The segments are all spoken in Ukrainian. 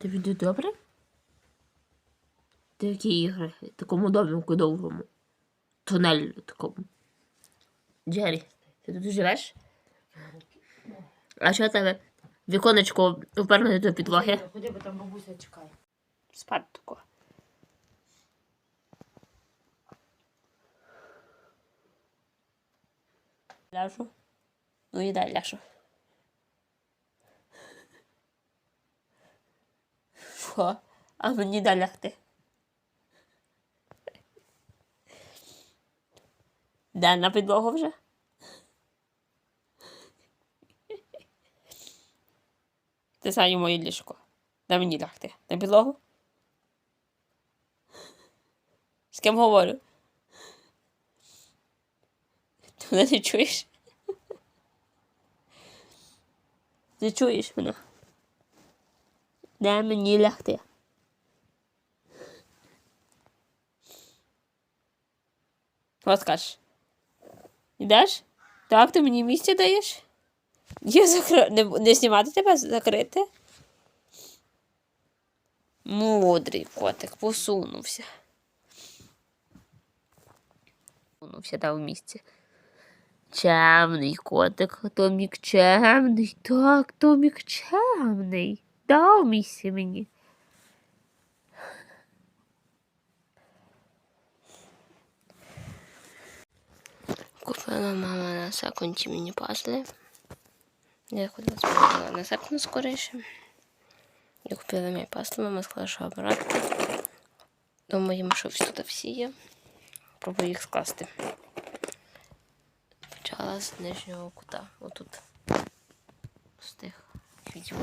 Тобі буде добре? Такі ігри, в такому домику довгому. Тунелю такому. Джері, ти тут живеш? А що тебе? Віконечко впернуте до підлоги. Ходи, бо там бабуся чекає. Спати тако. Ляжу. Ну і дай ляжу. Що? А мені дай лягти. Де на підлогу вже? Ти Саню моє ліжко. Дай мені лягти. На підлогу? З ким говорю? Ти не чуєш? Ти чуєш мене? Дай мені лягти. Що скажеш? Ідеш? Так, ти мені місце даєш? Я закри... не, не знімати тебе, закрити? Мудрий котик посунувся. Посунувся дав місце. Чемний котик, Томік чемний. Так, Томік чемний. Дав місце мені. Купила мама на секунді мені пазли. Я ходила спробувала на секунд скоріше. Я купила мій пазли, мама сказала, що обрати. Думаємо, що всі тут всі є. Пробую їх скласти. Почала з нижнього кута. Отут. З тих квітів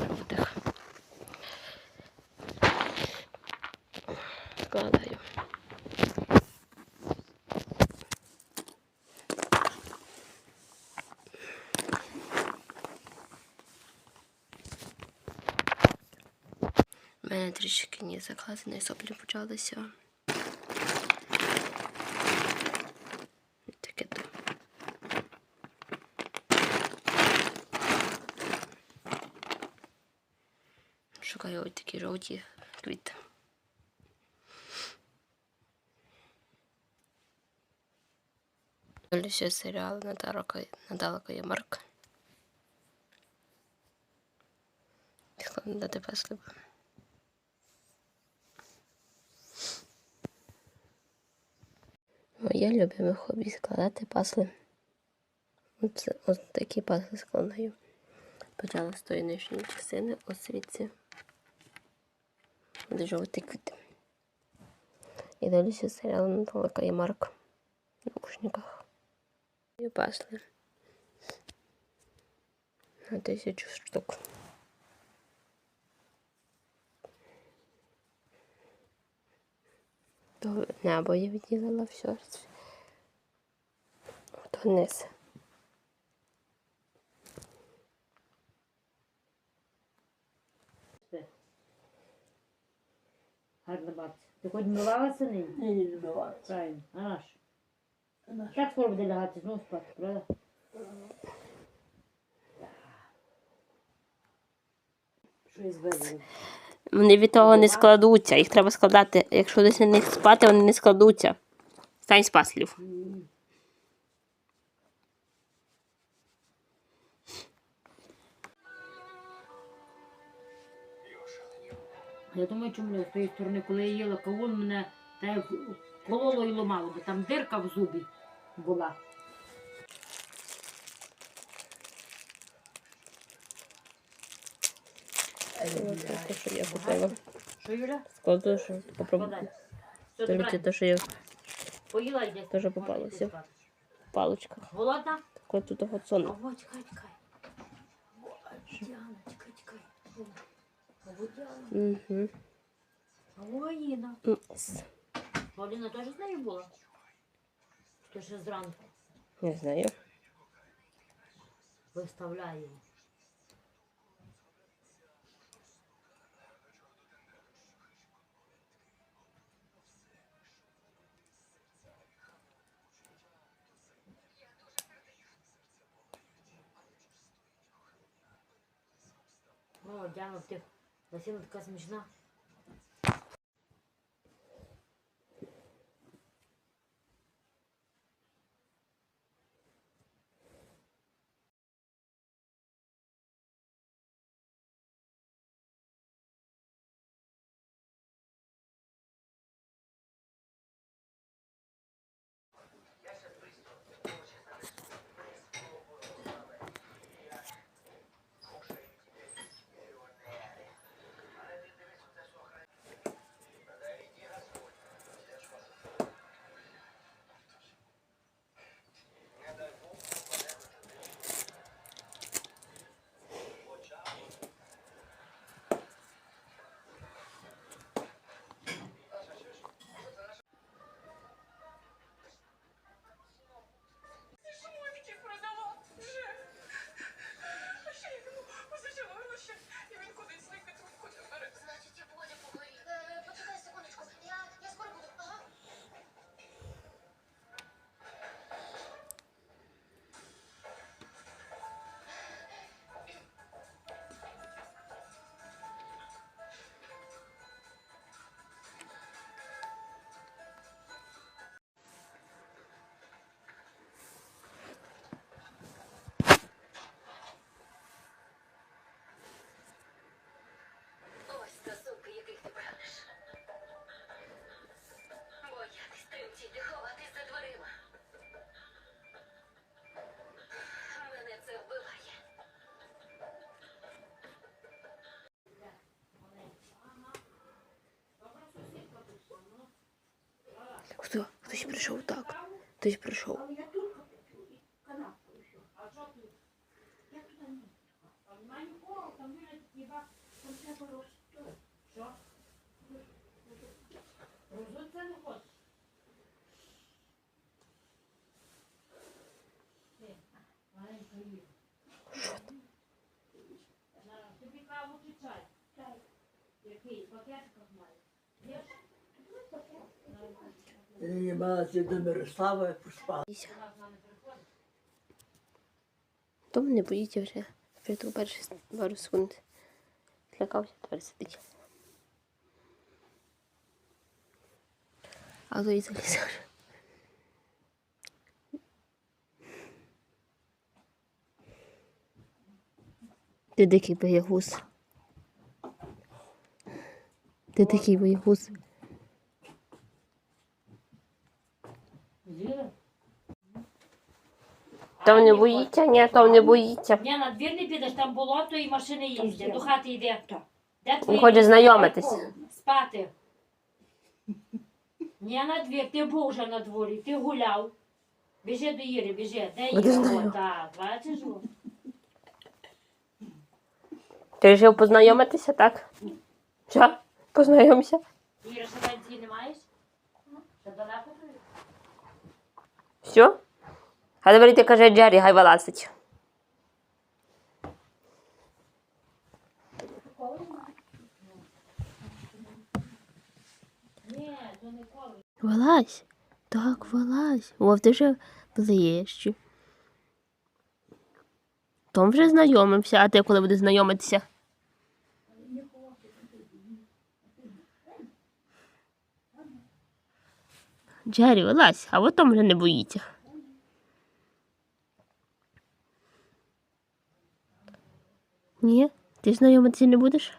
Складаю. У мене трішки не закладені, соплі почалися. Шукаю ось такі жовті квіти. Дивлюся серіал Ямарка. Складно дати паслиба. Моє любиме хобі складати пасли. Оце, ось такі пасли складаю. Почала з тої нижньої частини освіці. Де жовті квіти. І дивлюся серіал Наталка і Марк в наушниках. І пасли. На тисячу штук. То небо я відділила все. То низ. Гарна бабця. Ти хоч мивалася нині? Ні, не буває. Правильно. А наш? Як скоро буде лягати? Знову спати, правда? Щось вибрали. Вони від того не складуться. Їх треба складати. Якщо десь на них спати, вони не складуться. Стань з паслів. Я думаю, чому не з тої сторони, коли я їла кавун, мене та кололо і ломало, бо там дирка в зубі була. Те, що я купила. Що, Юля? Складу, що попробую. Добре. те, що я Поїла йде. Теж попалося. Паличках. Голодна? Так от тут того сон. Ого, чекай, чекай. Діана, чекай, чекай. Ого, Діана. Угу. Ого, Іна. Поліна теж з нею була? То ще зранку Не знаю. виставляє. О, Діана в тих Лосіна така смішна. Хтось прийшов так. Хтось прийшов. Але Я мала до Мирослава нами приходить. Тому не боїться вже. То перші пару секунд. Злякався, тепер сидить. А то і залізав. Ти дикий боягуз. Ти дикий боягуз. Там не боїться? Ні, там не боїться. Ні, на двір не підеш, там болото і машини їздять. До хати йде. Де твої Він хоче знайомитись. спати? Ні, на двір, ти був вже на дворі, ти гуляв. Біжи до Іри, біжи. Де Іра? О, Так, бачиш? о. Ти вирішив познайомитися, так? Що? Познайомся. Іра, ще пенсії не маєш? Ще далеко тобі? Все? А тепер каже Джері, хай вилазить. Вилазь. Так, вилазь. Вов, ти вже ближче. Том вже знайомився, а ти коли будеш знайомитися? Джері, вилазь, а от вже не боїться. Ні, ти знайомитися не будеш?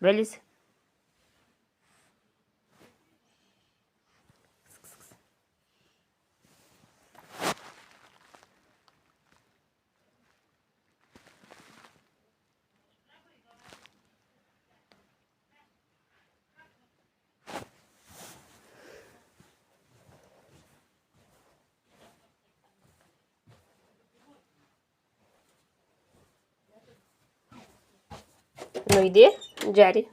Вилізь. Ну йди, Джері.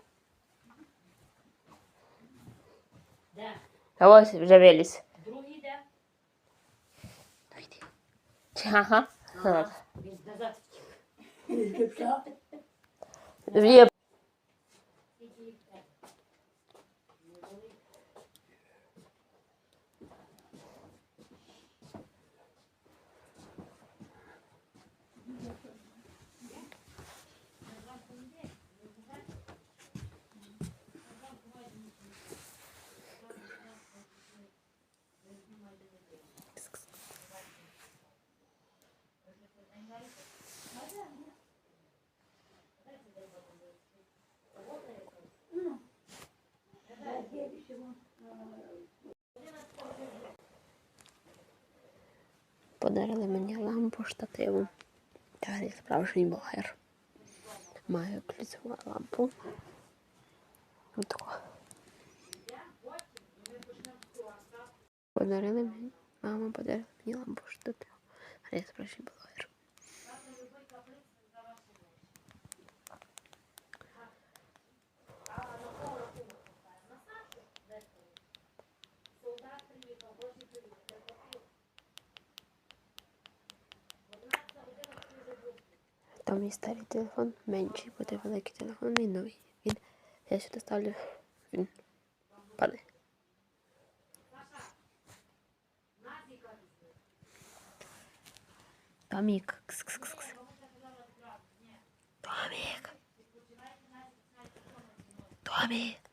Да. А ось вже. Другий де? Ну. Ага. Ага. Назад Подарили мені лампу штативу. Я справжній блогер. Маю ключову лампу. Ось таку. Подарили мені. Мама подарила мені лампу штативу. istari telefon menci potrivit telefonului telefone noi. Bine, ia și destalul. Bine, pare. Tomik. Tomik. Tomik.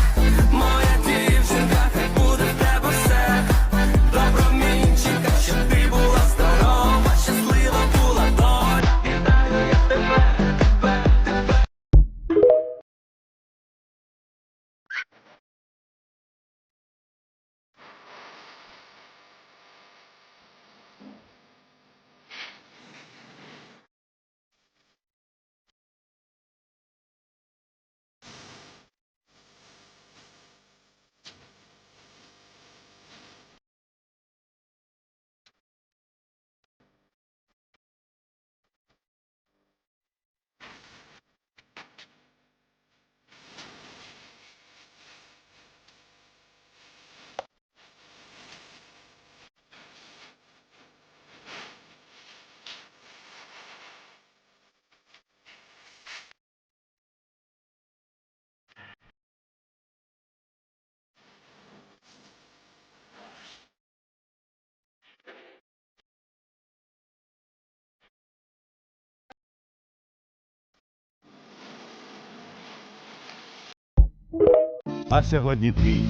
А сьогодні твій.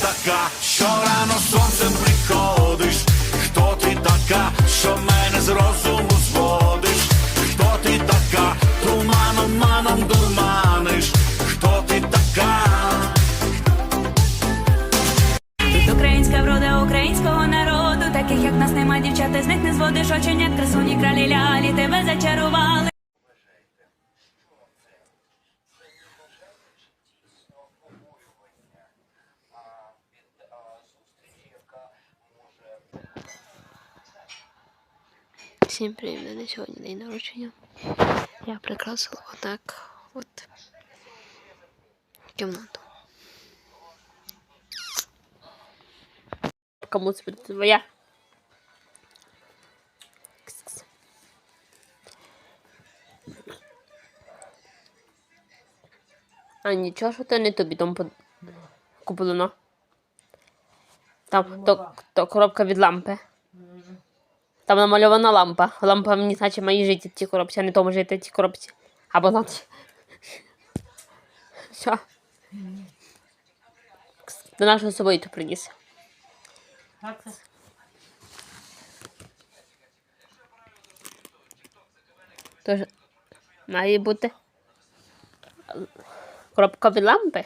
Така, що рано сонцем приходиш? Хто ти така, що мене з розуму зводиш? Хто ти така, туманом маном дурманиш? Хто ти така? Тут українська врода українського народу, таких як нас нема дівчат, ти з них не зводиш оченят, красуні кралі лялі, тебе зачарували. Всім привіт, в мене сьогодні день народження. Я прикрасила отак от кімнату. Кому це буде твоя? А нічого, що то не тобі там под... куплено. Там то, то коробка від лампи. Там намальована лампа. Лампа мені наче має жити в цій коробці, а не тому жити в цій коробці. Або наче. Все. До нашого собою то приніс. Так, Тож Має бути кропкові лампи.